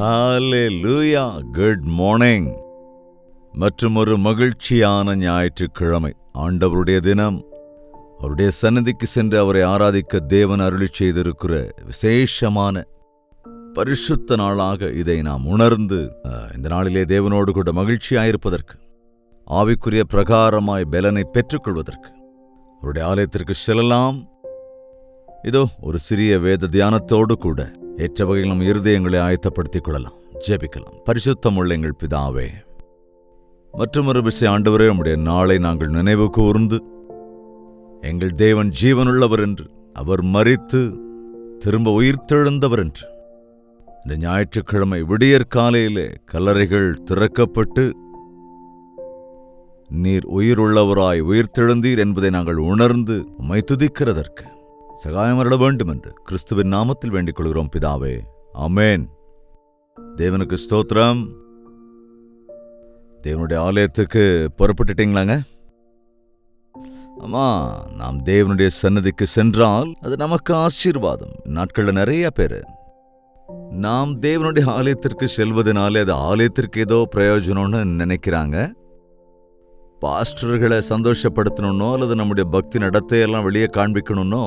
லூயா good morning மற்றும் ஒரு மகிழ்ச்சியான ஞாயிற்றுக்கிழமை. ஆண்டவருடைய தினம். அவருடைய சன்னதிக்கு சென்று அவரை ஆராதிக்க தேவன் அருளி செய்திருக்கிற விசேஷமான பரிசுத்த நாளாக இதை நாம் உணர்ந்து இந்த நாளிலே தேவனோடு கூட மகிழ்ச்சியாயிருப்பதற்கு ஆவிக்குரிய பிரகாரமாய் பலனை பெற்றுக்கொள்வதற்கு அவருடைய ஆலயத்திற்கு செல்லலாம். இதோ ஒரு சிறிய வேத தியானத்தோடு கூட ஏற்ற வகையில் நம் இருதயங்களை ஆயத்தப்படுத்திக் கொள்ளலாம் ஜெபிக்கலாம். பரிசுத்தமுள்ள எங்கள் பிதாவே மற்றொரு விஷயம் ஆண்டவரே நம்முடைய நாளை நாங்கள் நினைவு கூர்ந்து எங்கள் தேவன் ஜீவனுள்ளவர் என்று அவர் மறித்து திரும்ப உயிர்த்தெழுந்தவர் என்று. இந்த ஞாயிற்றுக்கிழமை விடியற் காலையிலே கல்லறைகள் திறக்கப்பட்டு நீர் உயிருள்ளவராய் உயிர்த்தெழுந்தீர் என்பதை நாங்கள் உணர்ந்து உம்மை துதிக்கிறதற்கு. சகாயம் அருள வேண்டும் என்று கிறிஸ்துவின் நாமத்தில் வேண்டிக் கொள்கிறோம் பிதாவே அமேன் தேவனுக்கு ஸ்தோத்திரம் தேவனுடைய ஆலயத்துக்கு புறப்பட்டுட்டீங்களாங்க ஆமா நாம் தேவனுடைய சன்னதிக்கு சென்றால் அது நமக்கு ஆசீர்வாதம் நாட்கள்ல நிறைய பேர் நாம் தேவனுடைய ஆலயத்திற்கு செல்வதனாலே அது ஆலயத்திற்கு ஏதோ பிரயோஜனம்னு நினைக்கிறாங்க பாஸ்டர்களை சந்தோஷப்படுத்தணும்னோ அல்லது நம்முடைய பக்தி நடத்தையெல்லாம் வெளியே காண்பிக்கணும்னோ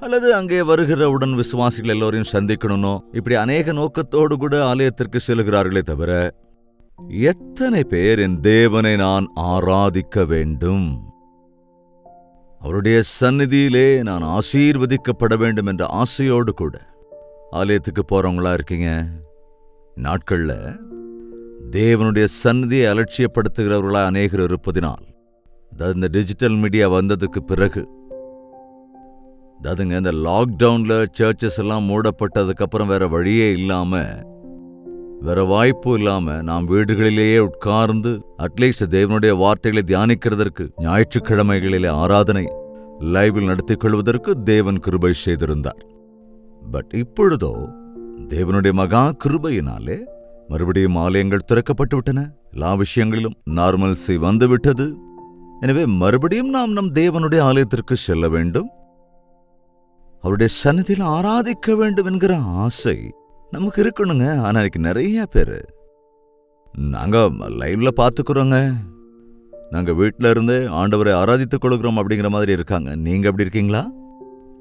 அல்லது அங்கே வருகிற உடன் விசுவாசிகள் எல்லோரையும் சந்திக்கணும்னோ இப்படி அநேக நோக்கத்தோடு கூட ஆலயத்திற்கு செல்கிறார்களே தவிர எத்தனை பேர் என் தேவனை நான் ஆராதிக்க வேண்டும்? அவருடைய சந்நிதியிலே நான் ஆசீர்வதிக்கப்பட வேண்டும் என்ற ஆசையோடு கூட. ஆலயத்துக்கு போறவங்களா இருக்கீங்க? நாட்கள்ல தேவனுடைய சந்நிதியை அலட்சியப்படுத்துகிறவர்களா அநேகர் இருப்பதினால் அதாவது இந்த டிஜிட்டல் மீடியா வந்ததுக்கு பிறகு அதாவதுங்க இந்த லாக்டவுன்ல சர்ச்சஸ் எல்லாம் மூடப்பட்டதுக்கு அப்புறம் வேற வழியே இல்லாம வேற வாய்ப்பு இல்லாம நாம் வீடுகளிலேயே உட்கார்ந்து அட்லீஸ்ட் தேவனுடைய வார்த்தைகளை தியானிக்கிறதற்கு ஞாயிற்றுக்கிழமைகளிலே ஆராதனை லைவில் நடத்திக் கொள்வதற்கு தேவன் கிருபை செய்திருந்தார். பட் இப்பொழுதோ தேவனுடைய மகா கிருபையினாலே மறுபடியும் ஆலயங்கள் திறக்கப்பட்டு விட்டன. எல்லா விஷயங்களிலும் நார்மல்சி வந்துவிட்டது. எனவே மறுபடியும் நாம் நம் தேவனுடைய ஆலயத்திற்கு செல்ல வேண்டும். அவருடைய சன்னதியில் ஆராதிக்க வேண்டும் என்கிற ஆசை நமக்கு இருக்கணுங்க. ஆனா இன்னைக்கு நிறைய பேரு. நாங்க லைவ்ல பார்த்துக்குறோங்க நாங்க வீட்ல இருந்தே ஆண்டவரை ஆராதித்துக் கொடுக்குறோம் அப்படிங்கிற மாதிரி இருக்காங்க. நீங்க அப்படி இருக்கீங்களா?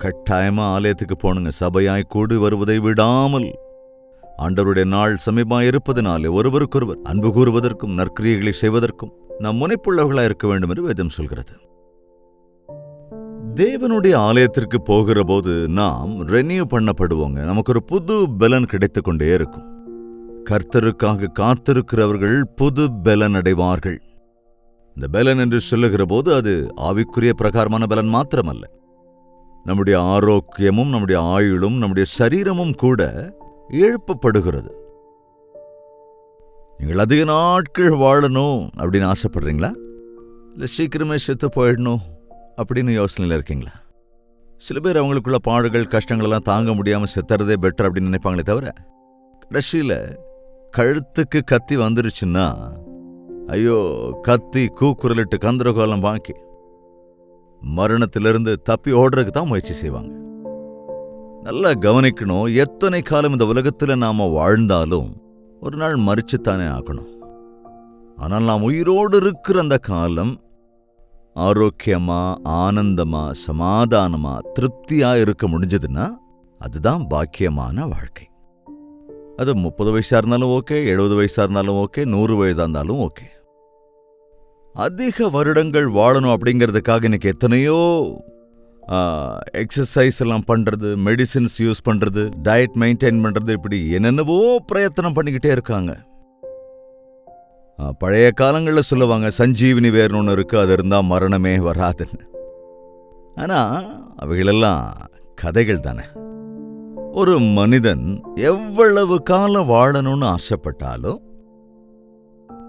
கட்டாயமா ஆலயத்துக்கு போனுங்க சபையாய் கூடி வருவதை விடாமல். ஆண்டவருடைய நாள் சமீபமாய் இருப்பதனாலே ஒருவருக்கொருவர் அன்பு கூறுவதற்கும் நற்கிரியைகளை செய்வதற்கும் நாம் முனைப்புள்ளவர்களா இருக்க வேண்டும் என்று வேதம் சொல்கிறது. தேவனுடைய ஆலயத்திற்கு போகிற போது நாம் ரெனியூ பண்ணப்படுவோங்க. நமக்கு ஒரு புது பலன் கிடைத்துக் கொண்டே இருக்கும். கர்த்தருக்காக காத்திருக்கிறவர்கள் புது பலன் அடைவார்கள். இந்த பலன் என்று சொல்லுகிற போது அது ஆவிக்குரிய பிரகாரமான பலன் மாத்திரமல்ல. நம்முடைய ஆரோக்கியமும் நம்முடைய ஆயுளும் நம்முடைய சரீரமும் கூட எழுப்பப்படுகிறது. நீங்கள் அதிக நாட்கள் வாழணும் அப்படின்னு ஆசைப்படுறீங்களா? இல்லை சீக்கிரமே செத்து போயிடணும். அப்படின்னு யோசனையில் இருக்கீங்களா? சில பேர் அவங்களுக்குள்ள பாடுகள் கஷ்டங்கள் எல்லாம் தாங்க முடியாம செத்துறதே பெட்டர் அப்படின்னு நினைப்பாங்களே தவிர கடைசியில கழுத்துக்கு கத்தி வந்துருச்சுன்னா ஐயோ கத்தி கூக்குரலிட்டு கந்தரகோலம் வாங்கி மரணத்திலிருந்து தப்பி ஓடுறதுக்கு தான் முயற்சி செய்வாங்க. நல்லா கவனிக்கணும் எத்தனை காலம் இந்த உலகத்துல நாம வாழ்ந்தாலும் ஒரு நாள் மறிச்சுத்தானே ஆகணும். ஆனால் நாம் உயிரோடு இருக்கிற அந்த காலம் ஆரோக்கியமா ஆனந்தமா சமாதானமா திருப்தியா இருக்க முடிஞ்சதுன்னா அதுதான் பாக்கியமான வாழ்க்கை. அது முப்பது வயசா இருந்தாலும் ஓகே எழுபது வயசா இருந்தாலும் ஓகே நூறு வயதா இருந்தாலும் ஓகே. அதிக வருடங்கள் வாழணும் அப்படிங்கிறதுக்காக எனக்கு எத்தனையோ எக்ஸசைஸ் எல்லாம் பண்றது மெடிசின்ஸ் யூஸ் பண்றது டயட் மெயின்டைன் பண்றது இப்படி என்னென்னவோ பிரயத்தனம் பண்ணிக்கிட்டே இருக்காங்க. பழைய காலங்களில் சொல்லுவாங்க சஞ்சீவினி வேர்னு ஒன்று இருக்கு அது இருந்தா மரணமே வராதுன்னு. ஆனா அவைகளெல்லாம் கதைகள் தானே. ஒரு மனிதன் எவ்வளவு காலம் வாழணும்னு ஆசைப்பட்டாலும்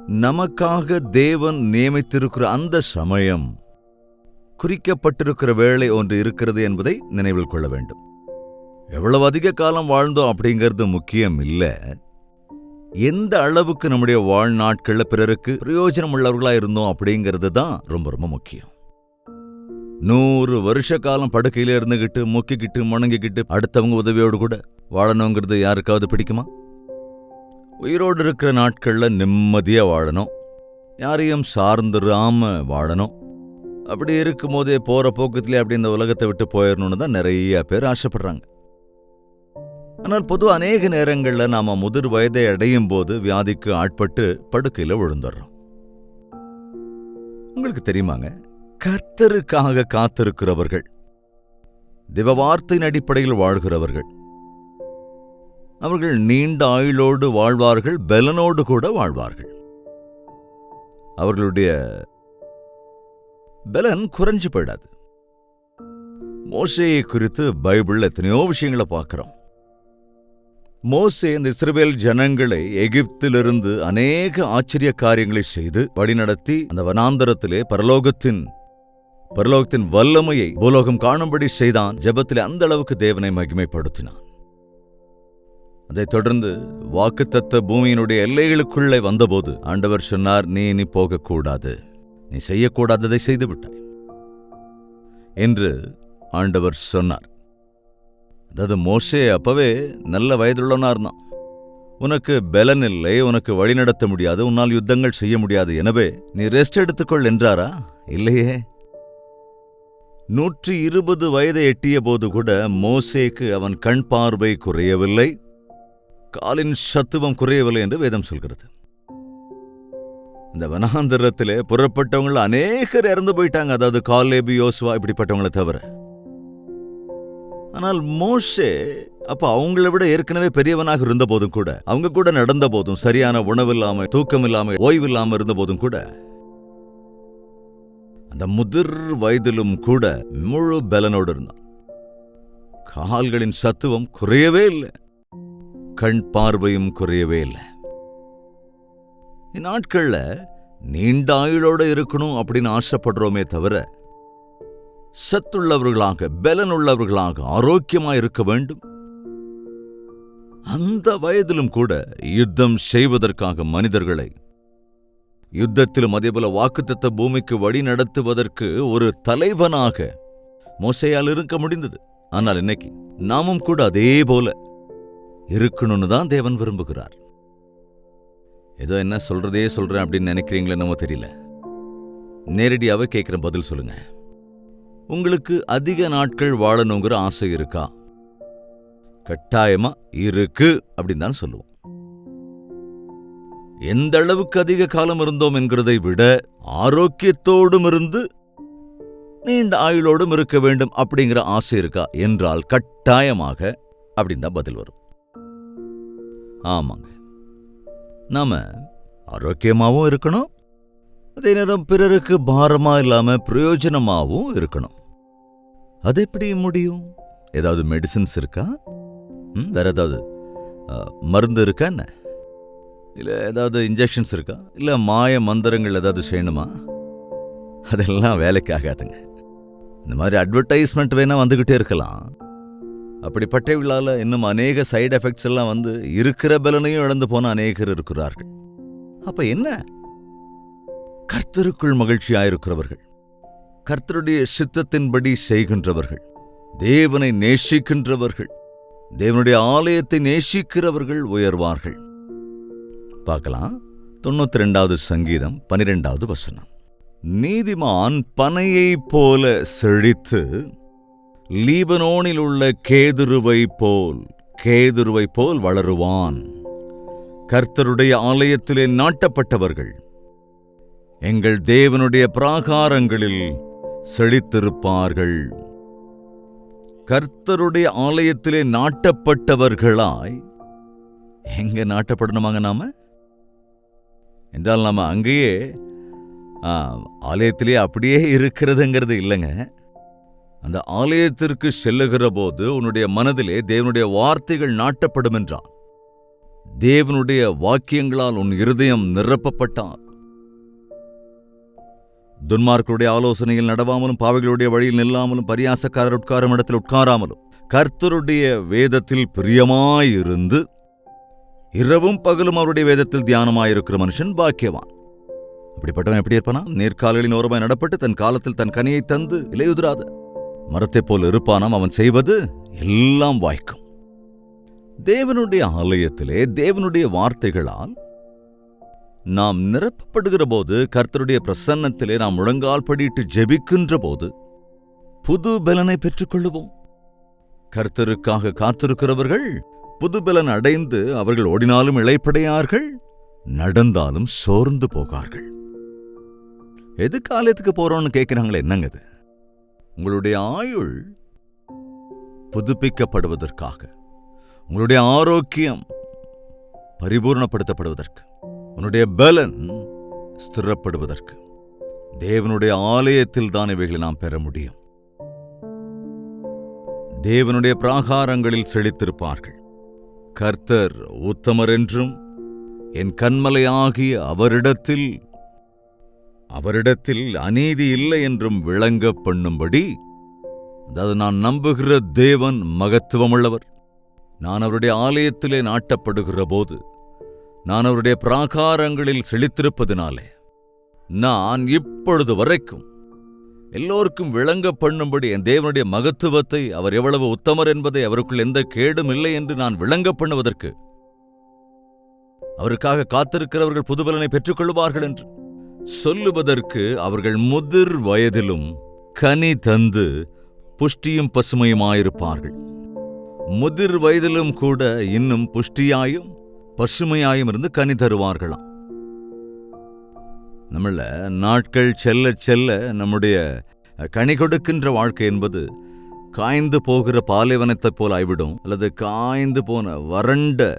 நமக்காக தேவன் நியமித்திருக்கிற அந்த சமயம் குறிக்கப்பட்டிருக்கிற வேளை ஒன்று இருக்கிறது என்பதை நினைவில் கொள்ள வேண்டும். எவ்வளவு அதிக காலம் வாழ்ந்தோம் அப்படிங்கிறது முக்கியம் இல்ல. எந்த அளவுக்கு நம்முடைய வாழ்நாட்கள்ல பிறருக்கு பிரயோஜனம் உள்ளவர்களா இருந்தோம் அப்படிங்கிறது தான் ரொம்ப ரொம்ப முக்கியம். நூறு வருஷ காலம் படுக்கையில இருந்துகிட்டு முக்கிக்கிட்டு முணங்கிக்கிட்டு அடுத்தவங்க உதவியோடு கூட வாழணுங்கிறது யாருக்காவது பிடிக்குமா? உயிரோடு இருக்கிற நாட்கள்ல நிம்மதியா வாழணும். யாரையும் சார்ந்துடாம வாழணும். அப்படி இருக்கும்போதே போற போக்கத்திலே அப்படி இந்த உலகத்தை விட்டு போயிடணும்னு தான் நிறைய பேர் ஆசைப்படுறாங்க. ஆனால் பொது அநேக நேரங்கள்ல நாம முதிர் வயதை அடையும் போது வியாதிக்கு ஆட்பட்டு படுக்கையில விழுந்துடுறோம் உங்களுக்கு தெரியுமாங்க? கர்த்தருக்காக காத்திருக்கிறவர்கள் திவ வார்த்தையின் அடிப்படையில் வாழ்கிறவர்கள் அவர்கள் நீண்ட ஆயுளோடு வாழ்வார்கள் பலனோடு கூட வாழ்வார்கள். அவர்களுடைய பலன் குறைஞ்சு போயிடாது. மோசையை குறித்து பைபிள்ல எத்தனையோ விஷயங்களை பார்க்குறோம். மோசே இந்த இஸ்ரவேல் ஜனங்களை எகிப்திலிருந்து அநேக ஆச்சரிய காரியங்களை செய்து வழிநடத்தி அந்த வனாந்தரத்திலே பரலோகத்தின் பரலோகத்தின் வல்லமையை பூலோகம் காணும்படி செய்தான் ஜபத்தில் அந்த அளவுக்கு தேவனை மகிமைப்படுத்தினான். அதைத் தொடர்ந்து வாக்குத்தத்த பூமியினுடைய எல்லைகளுக்குள்ளே வந்தபோது ஆண்டவர் சொன்னார் நீ இனி போகக்கூடாது. நீ செய்யக்கூடாததை செய்துவிட்டாய். என்று ஆண்டவர் சொன்னார். அதாவது மோஷே அப்பவே நல்ல வயதுள்ளவனா இருந்தான். உனக்கு பலன் இல்லை உனக்கு வழிநடத்த முடியாது உன்னால் யுத்தங்கள் செய்ய முடியாது. எனவே நீ ரெஸ்ட் எடுத்துக்கொள் என்றாரா? இல்லையே. நூற்றி இருபது வயதை எட்டிய போது கூட மோசேக்கு அவன் கண் பார்வை குறையவில்லை. காலின் சத்துவம் குறையவில்லை என்று வேதம் சொல்கிறது. இந்த வனாந்திரத்திலே புறப்பட்டவங்கள அநேகர் இறந்து போயிட்டாங்க. அதாவது காலேபி யோசுவா இப்படிப்பட்டவங்களை தவிர. ஆனால் மோஷே அப்ப அவங்கள விட ஏற்கனவே பெரியவனாக இருந்த போதும் கூட அவங்க கூட நடந்த போதும் சரியான உணவு இல்லாம தூக்கம் இல்லாம ஓய்வு இல்லாம இருந்த போதும் கூட அந்த முதிர் வயதிலும் கூட முழு பலனோடு இருந்தான். கால்களின் சத்துவம் குறையவே இல்லை. கண் பார்வையும் குறையவே இல்லை. இந்நாட்கள்ல நீண்ட ஆயுளோட இருக்கணும் அப்படின்னு ஆசைப்படுறோமே தவிர சத்துள்ளவர்களாக பலனுள்ளவர்களாக ஆரோக்கியமா இருக்க வேண்டும். அந்த வயதிலும் கூட யுத்தம் செய்வதற்காக மனிதர்களை யுத்தத்திலும் அதேபோல வாக்குத்தத்த பூமிக்கு வழி நடத்துவதற்கு ஒரு தலைவனாக மோசையால் இருக்க முடிந்தது. ஆனால் இன்னைக்கு நாமும் கூட அதே போல இருக்கணும்னு தான் தேவன் விரும்புகிறார். ஏதோ என்ன சொல்றதே சொல்றேன் அப்படின்னு நினைக்கிறீங்களே நம்ம தெரியல. நேரடியாவே கேட்குற பதில் சொல்லுங்க. உங்களுக்கு அதிக நாட்கள் வாழணுங்கிற ஆசை இருக்கா? கட்டாயமா இருக்கு அப்படின்னு தான் சொல்லுவோம். எந்த அளவுக்கு அதிக காலம் இருந்தோம் என்கிறதை விட ஆரோக்கியத்தோடும் இருந்து நீண்ட ஆயுளோடும் இருக்க வேண்டும் அப்படிங்கிற ஆசை இருக்கா? என்றால் கட்டாயமாக அப்படின்னு தான் பதில் வரும். ஆமாங்க. நாம ஆரோக்கியமாவும் இருக்கணும். அதே நேரம் பிறருக்கு பாரமா இல்லாம பிரயோஜனமாவும் இருக்கணும். அது எப்படி முடியும்? ஏதாவது மெடிசின்ஸ் இருக்கா? ம், வேற ஏதாவது மருந்து இருக்கா என்ன? இல்ல ஏதாவது இன்ஜெக்ஷன்ஸ் இருக்கா? இல்ல மாய மந்திரங்கள் ஏதாவது செய்யணுமா? அதெல்லாம் வேலைக்கு ஆகாதுங்க. இந்த மாதிரி அட்வர்டைஸ்மெண்ட் வேணா வந்துகிட்டே இருக்கலாம். அப்படிப்பட்டவர்களால இன்னும் அநேக சைடு எஃபெக்ட்ஸ் எல்லாம் வந்து இருக்கிற பலனையும் இழந்து போன அநேகர் இருக்கிறார்கள். அப்ப என்ன? கர்த்தருக்குள் மகிழ்ச்சியாயிருக்கிறவர்கள். கர்த்தருடைய சித்தத்தின்படி செய்கின்றவர்கள் தேவனை நேசிக்கின்றவர்கள் தேவனுடைய ஆலயத்தை நேசிக்கிறவர்கள் உயர்வார்கள். பார்க்கலாம். தொண்ணூத்தி ரெண்டாவது சங்கீதம் பனிரெண்டாவது வசனம். நீதிமான் பனையைப் போல செழித்து லீபனோனில் உள்ள கேதுருவை போல் கேதுருவை போல் வளருவான். கர்த்தருடைய ஆலயத்திலே நாட்டப்பட்டவர்கள் எங்கள் தேவனுடைய பிராகாரங்களில் செழித்திருப்பார்கள். கர்த்தருடைய ஆலயத்திலே நாட்டப்பட்டவர்களாய் எங்க நாட்டப்படணுமாங்க நாம? என்றால் நாம அங்கேயே ஆ, ஆலயத்திலே அப்படியே இருக்கிறதுங்கிறது இல்லைங்க. அந்த ஆலயத்திற்கு செல்லுகிற போது உன்னுடைய மனதிலே தேவனுடைய வார்த்தைகள் நாட்டப்படும் என்றார் தேவனுடைய வாக்கியங்களால் உன் இருதயம் நிரப்பப்பட்டான். துன்மார்க்கருடைய ஆலோசனையில் நடவாமலும் பாவைகளுடைய வழியில் நில்லாமலும் பரியாசக்காரர் உட்காரும் இடத்தில் உட்காராமலும் கர்த்தருடைய வேதத்தில் பிரியமாயிருந்து இரவும் பகலும் அவருடைய வேதத்தில் தியானமாயிருக்கிற மனுஷன் பாக்கியவான். அப்படிப்பட்டவன் எப்படி இருப்பானா? நேர்காலிகளின் ஓரமாய் நடப்பட்டு தன் காலத்தில் தன் கனியை தந்து இலையுதிராத. மரத்தைப் போல் இருப்பானாம் அவன் செய்வது எல்லாம் வாய்க்கும். தேவனுடைய ஆலயத்திலே தேவனுடைய வார்த்தைகளால் நாம் நிரப்பப்படுகிற போது கர்த்தருடைய பிரசன்னத்திலே நாம் முழங்கால் படியிட்டு ஜெபிக்கின்ற போது புது பலனை பெற்றுக்கொள்ளுவோம். கர்த்தருக்காக காத்திருக்கிறவர்கள் புது பலன் அடைந்து அவர்கள் ஓடினாலும் இளைப்படையார்கள் நடந்தாலும் சோர்ந்து போகார்கள். எது காலத்துக்கு போறோம்னு கேட்கிறாங்களே என்னங்க இது? உங்களுடைய ஆயுள் புதுப்பிக்கப்படுவதற்காக உங்களுடைய ஆரோக்கியம் பரிபூர்ணப்படுத்தப்படுவதற்கு. உன்னுடைய பலன் ஸ்திரப்படுவதற்கு. தேவனுடைய ஆலயத்தில் தான் இவைகளை நாம் பெற முடியும். தேவனுடைய பிராகாரங்களில் செழித்திருப்பார்கள். கர்த்தர் உத்தமர் என்றும் என் கண்மலையாகிய அவரிடத்தில் அவரிடத்தில் அநீதி இல்லை என்றும் விளங்க பண்ணும்படி அதாவது நான் நம்புகிற தேவன் மகத்துவமுள்ளவர். நான் அவருடைய ஆலயத்திலே நாட்டப்படுகிற போது நான் அவருடைய பிராகாரங்களில் செழித்திருப்பதினாலே நான் இப்பொழுது வரைக்கும் எல்லோருக்கும் விளங்க பண்ணும்படி என் தேவனுடைய மகத்துவத்தை அவர் எவ்வளவு உத்தமர் என்பதை அவருக்குள் எந்த கேடும் இல்லை என்று நான் விளங்க பண்ணுவதற்கு அவருக்காக காத்திருக்கிறவர்கள் புதுபலனை பெற்றுக்கொள்வார்கள் என்று சொல்லுவதற்கு அவர்கள் முதிர் வயதிலும் கனி தந்து புஷ்டியும் பசுமையுமாயிருப்பார்கள். முதிர் வயதிலும் கூட இன்னும் புஷ்டியாயும் பசுமையாயும் இருந்து கனி தருவார்களாம். நம்மள நாட்கள் செல்ல செல்ல நம்முடைய கனி கொடுக்கின்ற வாழ்க்கை என்பது காய்ந்து போகிற பாலைவனத்தைப் போல் ஆய்விடும். அல்லது காய்ந்து போன வறண்ட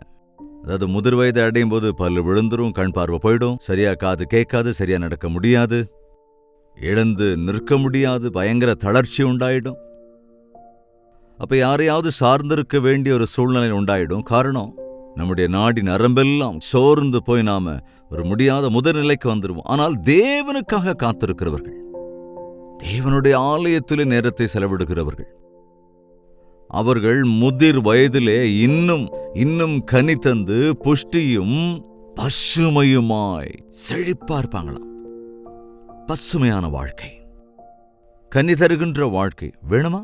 அதாவது முதிர் வயதை அடையும் போது பல்லு விழுந்துரும் கண் பார்வை போயிடும். சரியா காது கேட்காது சரியா நடக்க முடியாது. எழுந்து நிற்க முடியாது பயங்கர தளர்ச்சி உண்டாயிடும். அப்ப யாரையாவது சார்ந்திருக்க வேண்டிய ஒரு சூழ்நிலை உண்டாயிடும். காரணம் நம்முடைய நாடி நரம்பெல்லாம் சோர்ந்து போய் நாம ஒரு முடியாத முதல்நிலைக்கு வந்துருவோம். ஆனால் தேவனுக்காக காத்திருக்கிறவர்கள் தேவனுடைய ஆலயத்திலே நேரத்தை செலவிடுகிறவர்கள் அவர்கள் முதிர் வயதிலே இன்னும் இன்னும் கனி தந்து புஷ்டியும் பசுமையுமாய் செழிப்பா இருப்பாங்களாம். பசுமையான வாழ்க்கை கனி தருகின்ற வாழ்க்கை வேணுமா?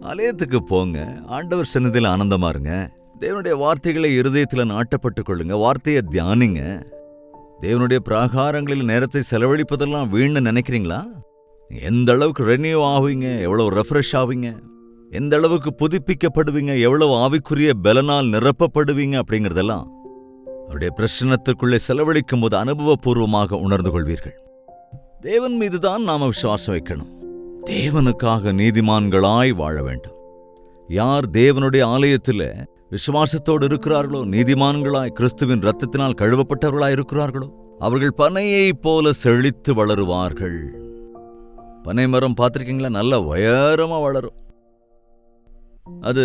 ஆலயத்துக்கு போங்க ஆண்டவர் சன்னதியில் ஆனந்தமா இருங்க. தேவனுடைய வார்த்தைகளை இருதயத்தில் நாட்டப்பட்டுக் கொள்ளுங்க வார்த்தையை தியானிங்க. தேவனுடைய பிராகாரங்களில் நேரத்தை செலவழிப்பதெல்லாம் வீண்னு நினைக்கிறீங்களா? எந்த அளவுக்கு ரெனியூ ஆவீங்க எவ்வளவு ரெஃப்ரெஷ் ஆவீங்க எந்த அளவுக்கு புதுப்பிக்கப்படுவீங்க எவ்வளவு ஆவிக்குரிய பலனால் நிரப்பப்படுவீங்க அப்படிங்கிறதெல்லாம் அவருடைய பிரச்சனத்துக்குள்ளே செலவழிக்கும் போது அனுபவபூர்வமாக உணர்ந்து கொள்வீர்கள். தேவன் மீதுதான் நாம விசுவாசம் வைக்கணும். தேவனுக்காக நீதிமான்களாய் வாழ வேண்டும். யார் தேவனுடைய ஆலயத்தில் விசுவாசத்தோடு இருக்கிறார்களோ நீதிமான்களாய் கிறிஸ்துவின் ரத்தத்தினால் கழுவப்பட்டவர்களாய் இருக்கிறார்களோ அவர்கள் பனையைப் போல செழித்து வளருவார்கள். பனை மரம் பார்த்திருக்கீங்களா? நல்ல உயரமா வளரும். அது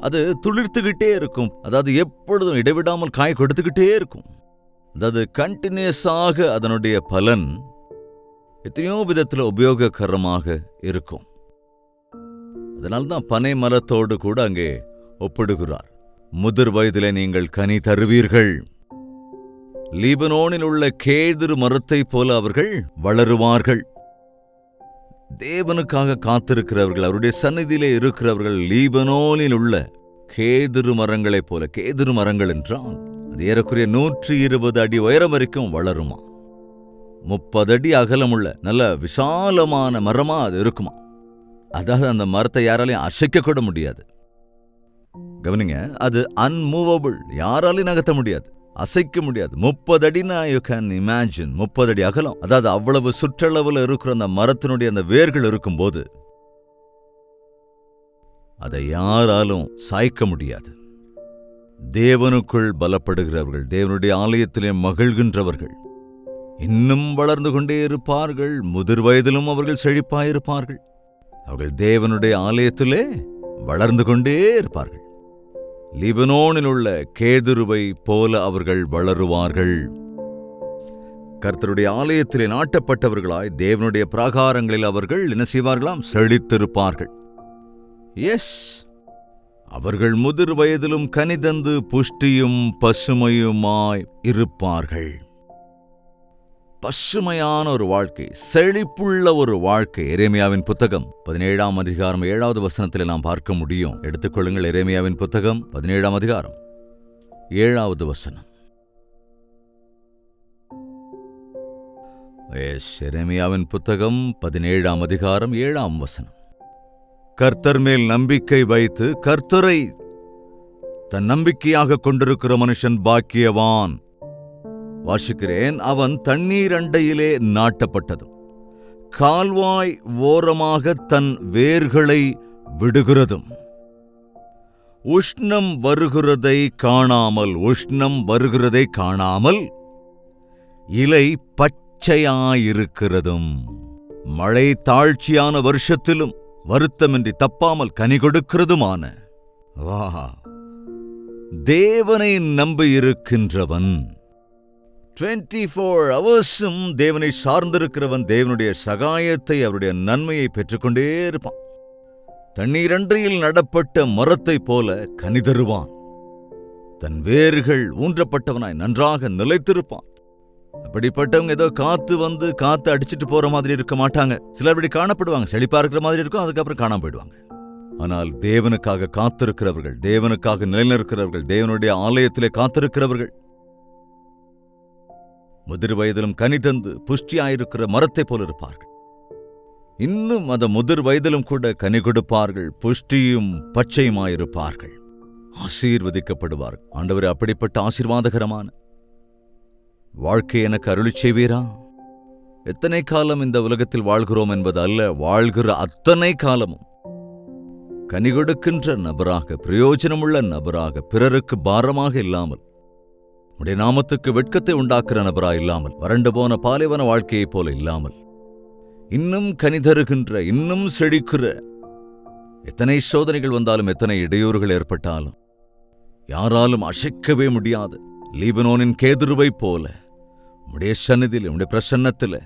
அது துளிர்த்துக்கிட்டே இருக்கும். அதாவது எப்பொழுதும் இடைவிடாமல் காய் கொடுத்துக்கிட்டே இருக்கும். அதாவது கண்டினியூஸாக அதனுடைய பலன் எத்தனையோ விதத்தில் உபயோககரமாக இருக்கும். அதனால்தான் பனை மரத்தோடு கூட அங்கே ஒப்பிடுகிறார். முதிர் வயதிலே நீங்கள் கனி தருவீர்கள். லீபனோனில் உள்ள கேதிரு மரத்தைப் போல அவர்கள் வளருவார்கள். தேவனுக்காக காத்திருக்கிறவர்கள் அவருடைய சந்நிதியிலே இருக்கிறவர்கள் லீபனோனில் உள்ள கேதுரு மரங்களைப் போல கேதுரு மரங்கள் என்றால் அது ஏறக்குறைய நூற்றி இருபது அடி உயரம் வரைக்கும் வளருமா? முப்பது அடி அகலமுள்ள நல்ல விசாலமான மரமா அது இருக்குமா? அதாவது அந்த மரத்தை யாராலையும் அசைக்க கூட முடியாது. கவனிங்க அது அன்மூவபிள் யாராலையும் நகர்த்த முடியாது. அசைக்க முடியாது. முப்பது அடினா யூ கேன் இமேஜின் முப்பது அடி அகலம். அதாவது அவ்வளவு சுற்றளவில் இருக்கிற அந்த மரத்தினுடைய அந்த வேர்கள் இருக்கும்போது அதை யாராலும் சாய்க்க முடியாது. தேவனுக்குள் பலப்படுகிறவர்கள் தேவனுடைய ஆலயத்திலே மகிழ்கின்றவர்கள் இன்னும் வளர்ந்து கொண்டே இருப்பார்கள் முதிர் வயதிலும் அவர்கள் செழிப்பாயிருப்பார்கள். அவர்கள் தேவனுடைய ஆலயத்திலே வளர்ந்து கொண்டே இருப்பார்கள். லிபனோனில் உள்ள கேதுருவை போல அவர்கள் வளருவார்கள். கர்த்தருடைய ஆலயத்திலே நாட்டப்பட்டவர்களாய் தேவனுடைய பிராகாரங்களில் அவர்கள் என்ன செய்வார்களாம்? செழித்திருப்பார்கள். எஸ் அவர்கள் முதிர் வயதிலும் கனிதந்து புஷ்டியும் பசுமையுமாய் இருப்பார்கள். பசுமையான ஒரு வாழ்க்கை செழிப்புள்ள ஒரு வாழ்க்கை. எரேமியாவின் புத்தகம் பதினேழாம் அதிகாரம் ஏழாவது வசனத்தில் நாம் பார்க்க முடியும். எடுத்துக்கொள்ளுங்கள் எரேமியாவின் புத்தகம் பதினேழாம் அதிகாரம் ஏழாவது வசனம். எஸ், எரேமியாவின் புத்தகம் பதினேழாம் அதிகாரம் ஏழாம் வசனம். கர்த்தர் மேல் நம்பிக்கை வைத்து கர்த்தரை தன் நம்பிக்கையாக கொண்டிருக்கிற மனுஷன் பாக்கியவான். வாசிக்கிறேன். அவன் தண்ணீர் அண்டையிலே நாட்டப்பட்டதும் கால்வாய் ஓரமாக தன் வேர்களை விடுகிறதும். உஷ்ணம் வருகிறதை காணாமல் உஷ்ணம் வருகிறதை காணாமல் இலை பச்சையாயிருக்கிறதும். மழை தாழ்ச்சியான வருஷத்திலும் வருத்தமின்றி தப்பாமல் கனி கொடுக்கிறதுமான. வா தேவனை நம்பியிருக்கின்றவன் டுவெண்ட்டி ஃபோர் ஹவர்ஸும் தேவனை சார்ந்திருக்கிறவன் தேவனுடைய சகாயத்தை அவருடைய நன்மையை பெற்றுக்கொண்டே இருப்பான். தண்ணீரன்றையில் நடப்பட்ட மரத்தைப் போல கனிதருவான். தன் வேர்கள் ஊன்றப்பட்டவனாய் நன்றாக நிலைத்திருப்பான். அப்படிப்பட்டவங்க ஏதோ காத்து வந்து காத்து அடிச்சுட்டு போற மாதிரி இருக்க மாட்டாங்க. சிலர் அப்படி காணப்படுவாங்க. செழிப்பா இருக்கிற மாதிரி இருக்கும் அதுக்கப்புறம் காணாம போயிடுவாங்க. ஆனால் தேவனுக்காக காத்திருக்கிறவர்கள் தேவனுக்காக நிலைநிற்கிறவர்கள் தேவனுடைய ஆலயத்திலே காத்திருக்கிறவர்கள் முதிர் வயதிலும் கனி தந்து புஷ்டியாயிருக்கிற மரத்தைப் போல இருப்பார்கள். இன்னும் அந்த முதிர் வயதிலும் கூட கனி கொடுப்பார்கள் புஷ்டியும் பச்சையுமாயிருப்பார்கள். ஆசீர்வதிக்கப்படுவார்கள் ஆண்டவர் அப்படிப்பட்ட ஆசீர்வாதகரமான வாழ்க்கை எனக்கு அருளி செய்வீரா? எத்தனை காலம் இந்த உலகத்தில் வாழ்கிறோம் என்பது அல்ல வாழ்கிற அத்தனை காலமும் கனி கொடுக்கின்ற நபராக பிரயோஜனமுள்ள நபராக பிறருக்கு பாரமாக இல்லாமல் உடைய நாமத்துக்கு வெட்கத்தை உண்டாக்குற நபரா இல்லாமல் வறண்டு போன பாலைவன வாழ்க்கையைப் போல இல்லாமல் இன்னும் கனிதருகின்ற இன்னும் செழிக்கிற எத்தனை சோதனைகள் வந்தாலும் எத்தனை இடையூறுகள் ஏற்பட்டாலும் யாராலும் அசைக்கவே முடியாது. லீபனோனின் கேதுருவைப் போல உடைய சந்நிதியில் உடைய பிரசன்னத்தில்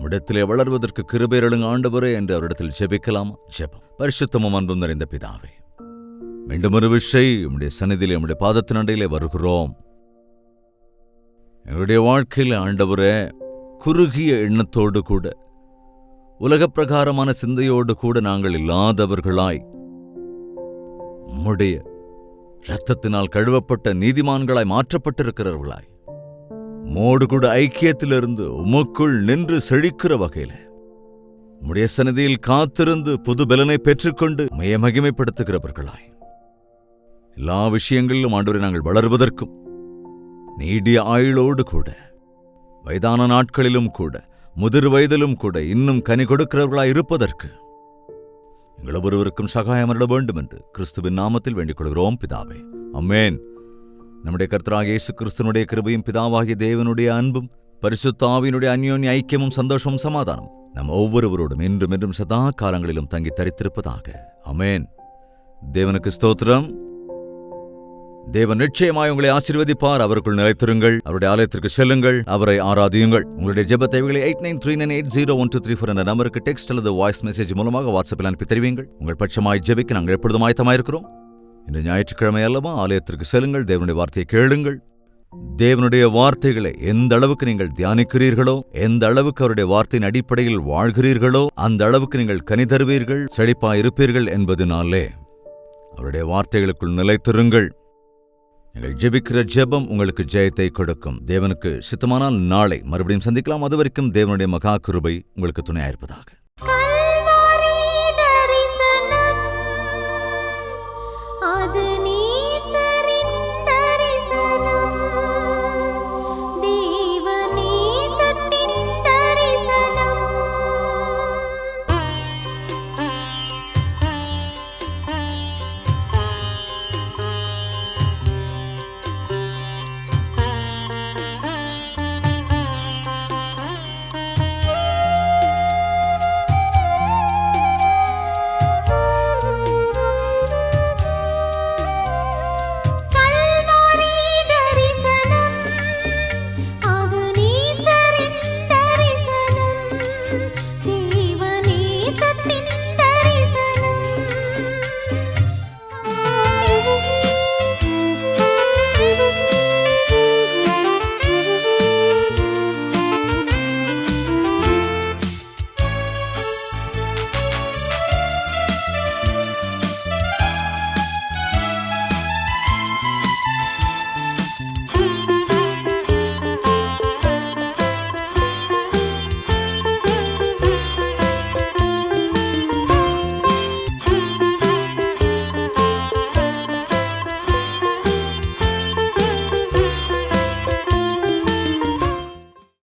உடத்திலே வளர்வதற்கு கிருபேரழுங்க ஆண்டவரே என்று அவரிடத்தில் ஜெபிக்கலாமா? ஜெபம். பரிசுத்தமும் அன்பும் நிறைந்த பிதாவே மீண்டும் ஒரு விஷய உம்முடைய சந்நிதியிலே உம்முடைய பாதத்தின் அண்டையிலே வருகிறோம். எங்களுடைய வாழ்க்கையில் ஆண்டவரே குறுகிய எண்ணத்தோடு கூட உலக பிரகாரமான சிந்தையோடு கூட நாங்கள் இல்லாதவர்களாய் உம்முடைய இரத்தத்தினால் கழுவப்பட்ட நீதிமான்களாய் மாற்றப்பட்டிருக்கிறவர்களாய் மோடு கூட ஐக்கியத்திலிருந்து உமக்குள் நின்று செழிக்கிற வகையில உம்முடைய சன்னதியில் காத்திருந்து புது பலனை பெற்றுக்கொண்டு மைய மகிமைப்படுத்துகிறவர்களாய். எல்லா விஷயங்களிலும் ஆண்டவரை நாங்கள் வளர்வதற்கும் நீடிய ஆயுளோடு கூட வயதான நாட்களிலும் கூட முதிர் வயதிலும் கூட இன்னும் கனி கொடுக்கிறவர்களாய் இருப்பதற்கு எங்கள் ஒருவருக்கும் சகாயம் அருள வேண்டும் என்று கிறிஸ்துவின் நாமத்தில் வேண்டிக் கொள்கிறோம் பிதாவே. அம்மேன் நம்முடைய கர்த்தராக இயேசு கிறிஸ்துனுடைய கிருபையும் பிதாவாகிய தேவனுடைய அன்பும் பரிசுத்தாவினுடைய அந்யோன்ய ஐக்கியமும் சந்தோஷமும் சமாதானம் நம் ஒவ்வொருவரோடும் இன்றும் என்றும் சதா காலங்களிலும் தங்கி தரித்திருப்பதாக. அமேன் தேவனுக்கு ஸ்தோத்திரம். தேவன் நிச்சயமாய் உங்களை ஆசீர்வதிப்பார். அவருக்குள் நிலைத்திருங்கள். அவருடைய ஆலயத்திற்கு செல்லுங்கள். அவரை ஆராதியுங்கள். உங்களுடைய ஜெப தேவைகளை eight nine three nine eight zero one two three four என்ற நம்பருக்கு டெக்ஸ்ட் அல்லது வாய்ஸ் மெசேஜ் மூலமாக வாட்ஸ்அப்பில் அனுப்பி தெரிவிங்கள் உங்கள் பட்சமாய் ஜெபிக்க நாங்கள் எப்பொழுதும் ஆயத்தமாயிருக்கிறோம் இன்று ஞாயிற்றுக்கிழமை அல்லவா ஆலயத்திற்கு செல்லுங்கள். தேவனுடைய வார்த்தையை கேளுங்கள். தேவனுடைய வார்த்தைகளை எந்த அளவுக்கு நீங்கள் தியானிக்கிறீர்களோ எந்த அளவுக்கு அவருடைய வார்த்தையின் அடிப்படையில் வாழ்கிறீர்களோ அந்த அளவுக்கு நீங்கள் கனி தருவீர்கள் செழிப்பாயிருப்பீர்கள் என்பதனாலே அவருடைய வார்த்தைகளுக்குள் நிலைத்திருங்கள். நீங்கள் ஜெபிக்கிற ஜெபம் உங்களுக்கு ஜெயத்தை கொடுக்கும். தேவனுக்கு சித்தமானால் நாளை மறுபடியும் சந்திக்கலாம். அதுவரைக்கும் தேவனுடைய மகா கிருபை உங்களுக்கு துணையாயிருப்பதாக.